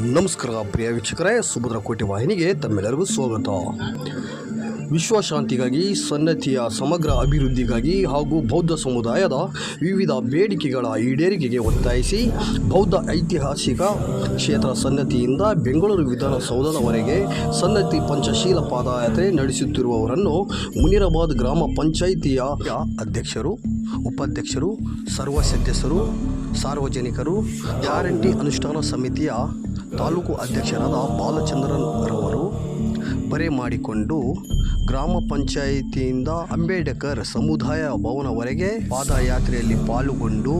ನಮಸ್ಕಾರ, ಪ್ರಿಯ ವೀಕ್ಷಕರೇ. ಸುಭದ್ರ ಕೋಟೆ ವಾಹಿನಿಗೆ ತಮ್ಮೆಲ್ಲರಿಗೂ ಸ್ವಾಗತ. ವಿಶ್ವಶಾಂತಿಗಾಗಿ ಸನ್ನತಿಯ ಸಮಗ್ರ ಅಭಿವೃದ್ಧಿಗಾಗಿ ಹಾಗೂ ಬೌದ್ಧ ಸಮುದಾಯದ ವಿವಿಧ ಬೇಡಿಕೆಗಳ ಈಡೇರಿಕೆಗೆ ಒತ್ತಾಯಿಸಿ ಬೌದ್ಧ ಐತಿಹಾಸಿಕ ಕ್ಷೇತ್ರ ಸನ್ನತಿಯಿಂದ ಬೆಂಗಳೂರು ವಿಧಾನಸೌಧದವರೆಗೆ ಸನ್ನತಿ ಪಂಚಶೀಲ ಪಾದಯಾತ್ರೆ ನಡೆಸುತ್ತಿರುವವರನ್ನು ಮುನಿರಾಬಾದ್ ಗ್ರಾಮ ಪಂಚಾಯಿತಿಯ ಅಧ್ಯಕ್ಷರು, ಉಪಾಧ್ಯಕ್ಷರು ಸರ್ವ ಸದಸ್ಯರು ಸಾರ್ವಜನಿಕರು, ಗ್ಯಾರಂಟಿ ಅನುಷ್ಠಾನ ಸಮಿತಿಯ ತಾಲೂಕು ಅಧ್ಯಕ್ಷರಾದ ಬಾಲಚಂದ್ರನ್ ರವರು ಬರೆ ಮಾಡಿಕೊಂಡು ಗ್ರಾಮ ಪಂಚಾಯಿತಿಯಿಂದ ಅಂಬೇಡ್ಕರ್ ಸಮುದಾಯ ಭವನವರೆಗೆ ಪಾದಯಾತ್ರೆಯಲ್ಲಿ ಪಾಲ್ಗೊಂಡು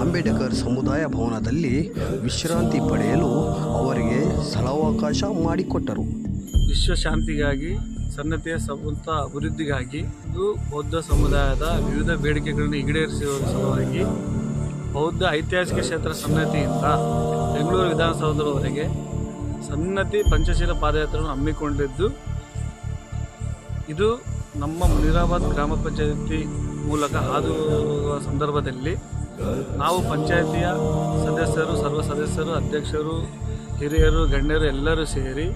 ಅಂಬೇಡ್ಕರ್ ಸಮುದಾಯ ಭವನದಲ್ಲಿ ವಿಶ್ರಾಂತಿ ಪಡೆಯಲು ಅವರಿಗೆ ಸ್ಥಳಾವಕಾಶ ಮಾಡಿಕೊಟ್ಟರು. ವಿಶ್ವಶಾಂತಿಗಾಗಿ ಸನ್ನತೆಯ ಸಂತ ಅಭಿವೃದ್ಧಿಗಾಗಿ ಇದು ಬೌದ್ಧ ಸಮುದಾಯದ ವಿವಿಧ ಬೇಡಿಕೆಗಳನ್ನು ಈಡೇರಿಸುವ ಸಲುವಾಗಿ ಬೌದ್ಧ ಐತಿಹಾಸಿಕ ಕ್ಷೇತ್ರ ಸನ್ನತಿಯಿಂದ ಬೆಂಗಳೂರು ವಿಧಾನಸೌಧದವರೆಗೆ ಸನ್ನತಿ ಪಂಚಶೀಲ ಪಾದಯಾತ್ರೆಯನ್ನು ಹಮ್ಮಿಕೊಂಡಿದ್ದು, ಇದು ನಮ್ಮ ಮುನಿರಾಬಾದ್ ಗ್ರಾಮ ಪಂಚಾಯತಿ ಮೂಲಕ ಹಾದು ಸಂದರ್ಭದಲ್ಲಿ ನಾವು ಪಂಚಾಯತಿಯ ಸದಸ್ಯರು, ಸರ್ವ ಸದಸ್ಯರು, ಅಧ್ಯಕ್ಷರು, ಹಿರಿಯರು, ಗಣ್ಯರು ಎಲ್ಲರೂ ಸೇರಿ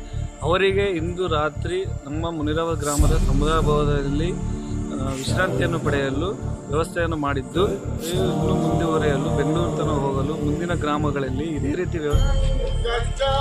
ಅವರಿಗೆ ಇಂದು ರಾತ್ರಿ ನಮ್ಮ ಮುನಿರಾಬಾದ್ ಗ್ರಾಮದ ಸಮುದಾಯ ಭವನದಲ್ಲಿ ವಿಶ್ರಾಂತಿಯನ್ನು ಪಡೆಯಲು ವ್ಯವಸ್ಥೆಯನ್ನು ಮಾಡಿದ್ದು ಇನ್ನು ಮುಂದುವರಿಯಲು ಬೆಂಗಳೂರು ತನಕ ಹೋಗಲು ಮುಂದಿನ ಗ್ರಾಮಗಳಲ್ಲಿ ಇದೇ ರೀತಿ ವ್ಯವಸ್ಥೆ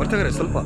ಬರ್ತಗಾರೆ ಸ್ವಲ್ಪ